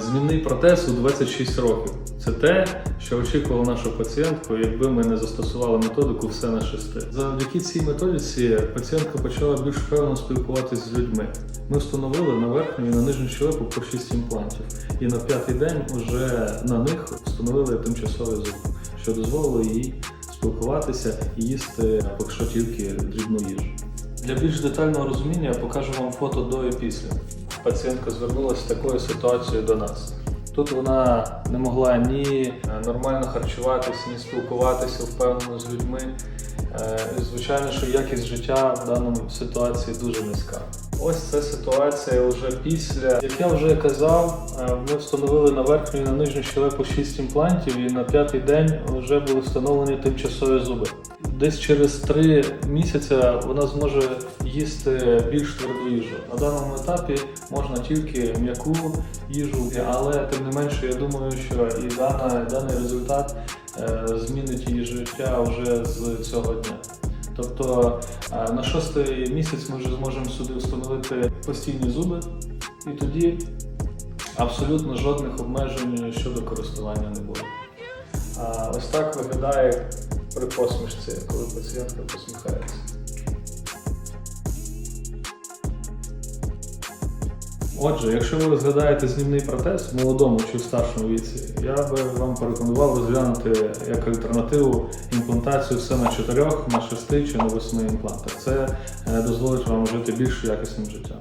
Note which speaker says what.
Speaker 1: Змінний протез у 26 років. Це те, що очікувала нашу пацієнтку, якби ми не застосували методику все на шести. Завдяки цій методиці пацієнтка почала більш впевнено спілкуватися з людьми. Ми встановили на верхню і на нижню щелепу по 6 імплантів. І на п'ятий день вже на них встановили тимчасовий зуб, що дозволило їй спілкуватися і їсти тільки дрібну їжу. Для більш детального розуміння я покажу вам фото до і після. Пацієнтка звернулася з такою ситуацією до нас. Тут вона не могла ні е, нормально харчуватися, ні спілкуватися впевнено з людьми. Е, і, Звичайно, що якість життя в даному ситуації дуже низька. Ось це ситуація вже після. Як я вже казав, е, ми встановили на верхню і на нижню щелепу 6 імплантів, і на п'ятий день вже були встановлені тимчасові зуби. Десь через 3 місяці вона зможе їсти більш тверду їжу. На даному етапі можна тільки м'яку їжу, але тим не менше, я думаю, що і дана, даний результат е, змінить її життя вже з цього дня. Тобто е, на шостий місяць ми вже зможемо сюди встановити постійні зуби, і тоді абсолютно жодних обмежень щодо користування не буде. Ось так виглядає при посмішці, коли пацієнтка посміхається. Отже, якщо ви розглядаєте знімний протез в молодому чи в старшому віці, я би вам порекомендував розглянути як альтернативу імплантацію все на 4, на 6 чи на 8 імплантах. Це е, дозволить вам жити більш якісним життям.